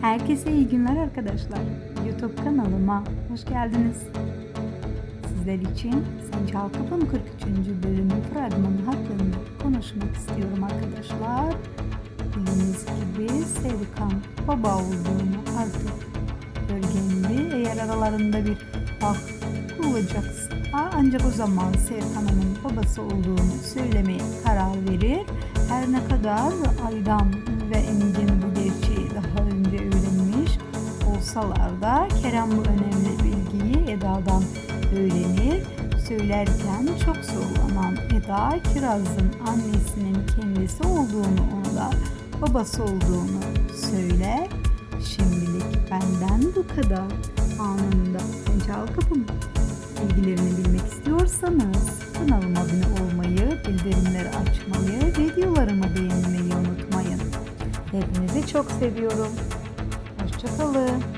Herkese iyi günler arkadaşlar. YouTube kanalıma hoş geldiniz. Sizler için Sen Çal Kapım 43. bölümü fragmanı hakkında konuşmak istiyorum arkadaşlar. Bildiğiniz gibi Serkan baba olduğunu artık öğrendi. Eğer aralarında bir bak olacaksa ancak o zaman Serkan'ın babası olduğunu söylemeye karar verir. Her ne kadar Aydan ve Engin olsalar da Kerem bu önemli bilgiyi Eda'dan öğrenir. Söylerken çok zorlanan Eda Kiraz'ın annesinin kendisi olduğunu ona da babası olduğunu söyler. Şimdilik benden bu kadar. Anında sen çal kapımı. Bilgilerini bilmek istiyorsanız kanalıma abone olmayı, bildirimleri açmayı, videolarımı beğenmeyi unutmayın. Hepinizi çok seviyorum. Hoşçakalın.